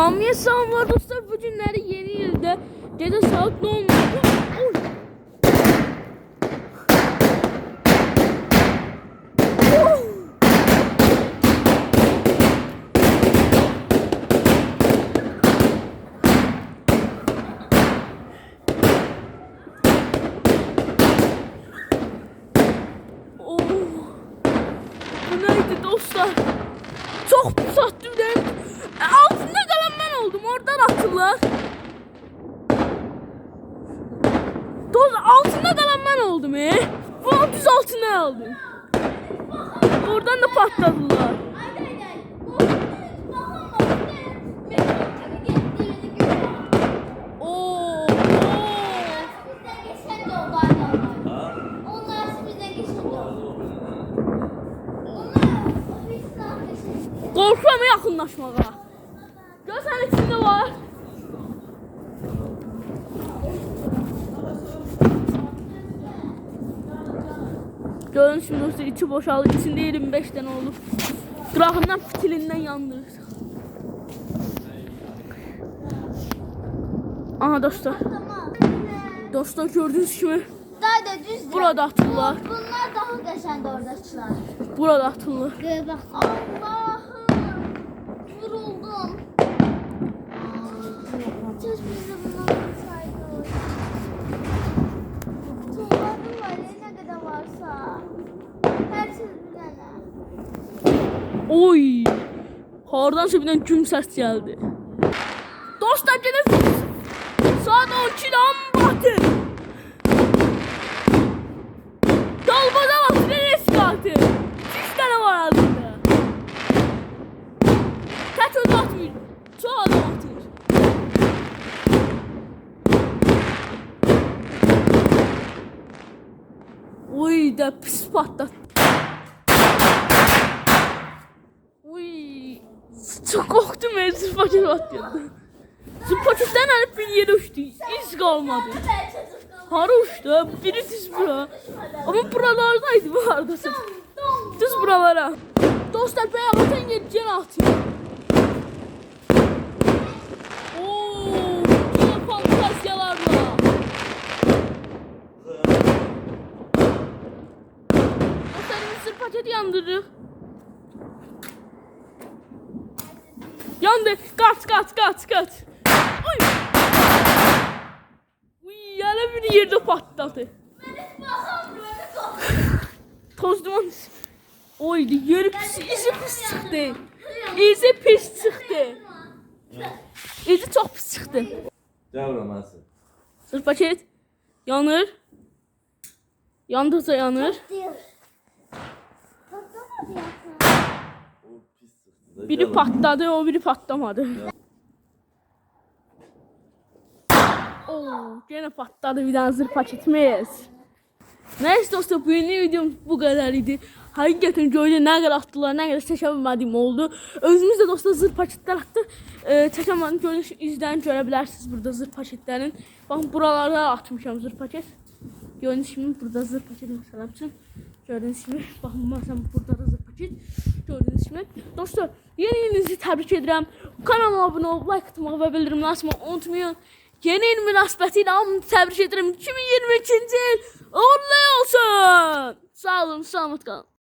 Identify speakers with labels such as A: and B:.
A: Hamıya salamlar dostlar. Bu günləri yeni 10-da Oy. Oh. Oh. Bu neydi dostlar? Çok pis attım dedim. E, altında kalan ben oldum. Oradan attılar. Dost altında kalan ben oldum e. Bu alt yüz altına aldım. Oradan da patladılar. Oo. oo. Görün şimdi dostlar içi boşaldı. İçinde 25 tane olur. Grahından fitilinden yandı. Aha dostlar. Dostlar gördüğünüz gibi burada atırlar.
B: Bunlar daha geçen oradakiler.
A: Burada
B: bak. Allah'ım. Vuruldum. Keşke bize bundan
A: Oy! Hardansa birden güm ses geldi. Dostlar gene saat 12'de batı. Dalbada bak nereye sıkartı. Üç tane var altında. Kaç öde atmıyor. Çok adam atıyor. Oy da pis patlattı. Uy, çok korktum ben atıyordu. Sırf paketten alıp bir yere uçtu. İz kalmadı. Hara uçtu. Biri düz bura. Ama buralardaydı bu arada. Düz buralara. Dostlar ben. Dostlar mısır paketi yandırır. Yandı. Kaç kaç kaç kaç. Oy. Uy yana beni yerde patladı. Toz duman. Oy yeri pis, izi pis çıktı. İzi pis çıktı. İzi çok pis çıktı.
C: Davraması.
A: Sırf paket yanır. Yandıkça yanır.
B: Diyor. Patlamadı ya.
C: O pis sıktı.
A: Biri patladı, o biri patlamadı. Oo, gene patladı bir tane zırh paketimiz. Neyse dostlar bu yeni videom bu kadar idi. Hakikaten gördüğünüz ne kadar attılar, ne kadar çekemediğim oldu. Özümüz de dostlar zırh paketler attı. Ee, çekemedim, böyle izden görebilirsiniz burada zırh paketlerin. Bakın buralarda atmışam zırh paket. Gördüğünüz gibi burada zırh paketi mesela için. Gördüğünüz gibi bakın burada da zırh paket. Gördüğünüz gibi. Dostlar yeni yenizi tebrik ederim. Kanalıma abone olup like atmayı ve bildirimleri açmayı unutmayın. Yeni il münasibətilə hamını təbrik edirəm. 2022-ci il uğurlu olsun. Sağ olun, salamat qalın.